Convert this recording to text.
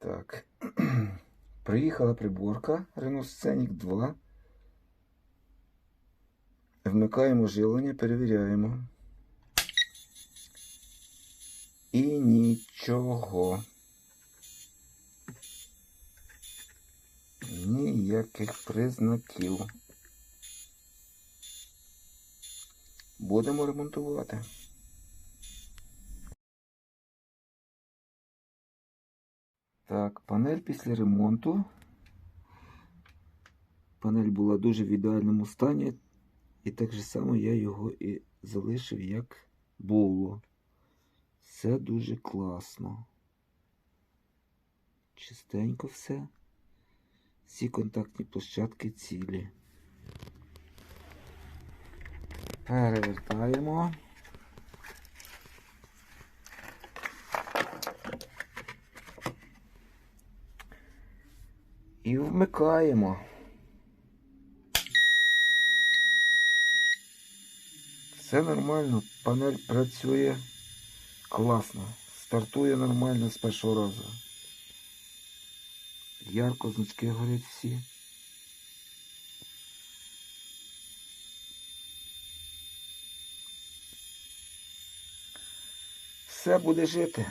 Так. Приїхала приборка Renault Scenic 2. Вмикаємо живлення, перевіряємо. І нічого. Ніяких признаків. Будемо ремонтувати. Так, панель після ремонту. Панель була дуже в ідеальному стані. І так же само я його і залишив, як було. Все дуже класно. Чистенько все. Всі контактні площадки цілі. Перевертаємо. І вмикаємо. Все нормально, панель працює класно. Стартує нормально з першого разу. Ярко значки горять всі. Все буде жити.